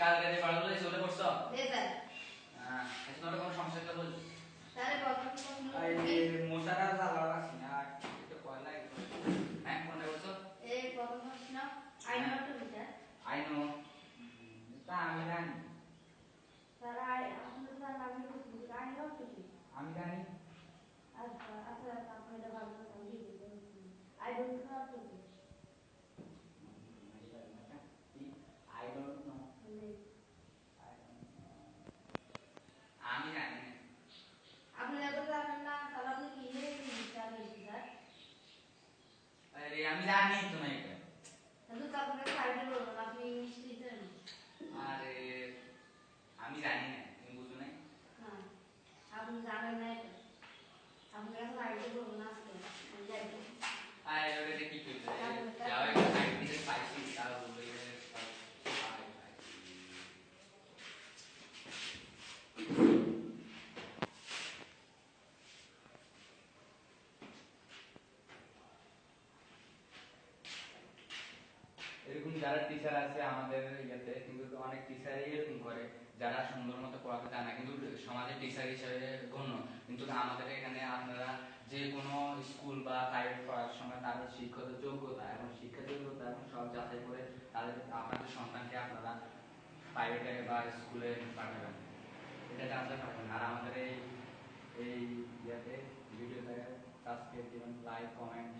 কালকে যে পড়াগুলো চলে পড়ছো? দে স্যার আচ্ছা তোমার কোনো সমস্যা তো বল প্রথম প্রশ্ন এই মোশারা জ্বালা আছে না একটু ভয় লাগে হ্যাঁ কোনটা বলছো? এই প্রথম প্রশ্ন I not too sir I know. তা আমি জানি। স্যার আই আপনাদের স্যার আমি আই নট টু আমি জানি। আচ্ছা আচ্ছা আপনি এটা ভালো করে বুঝিয়ে দিবেন I don't know too I don't know আমি জানি না আপনি এত জানেন না তাহলে আপনি কি নিয়ে স্যার বেশি স্যার আরে আমি জানি তো না এটা কিন্তু তো আপনাকে সাইডে বলবেন আপনি ইংলিশ লিখতেন আরে আমি জানি না তুমি বুঝো না না আপনি জানেন না এটা আপনাকে সাইডে যারা টিচার আছে আমাদের ইয়েতে, কিন্তু অনেক টিচারই এরকম করে, যারা সুন্দর মতো পড়াতে জানে না, কিন্তু সমাজের টিচার হিসেবে গণ্য। কিন্তু আমাদের এখানে আপনারা যে কোনো স্কুল বা প্রাইভেট পড়ার সময় তাদের শিক্ষকের যোগ্যতা এবং শিক্ষা যোগ্যতা এবং সব যাচাই করে তাদের আপনাদের সন্তানকে আপনারা প্রাইভেটে বা স্কুলে পাঠাবেন। এটা জানতে পারবেন। আর আমাদের এই এই ইয়েতে ভিডিওতে সাবস্ক্রাইব দিবেন লাইক কমেন্ট